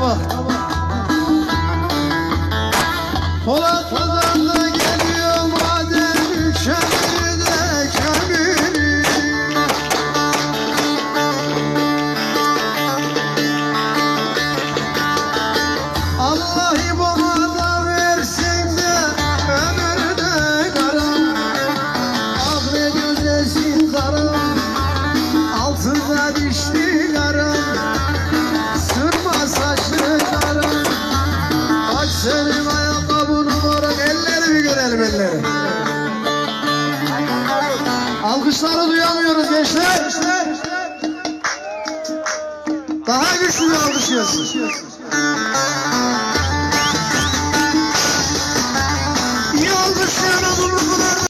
bak. Polat kazandı geliyor maden yükselir de kömür. Allah ibama da versin de ömür de karan. Ah be. Alkışları duyamıyoruz gençler. Daha güçlü bir alkış gelsin.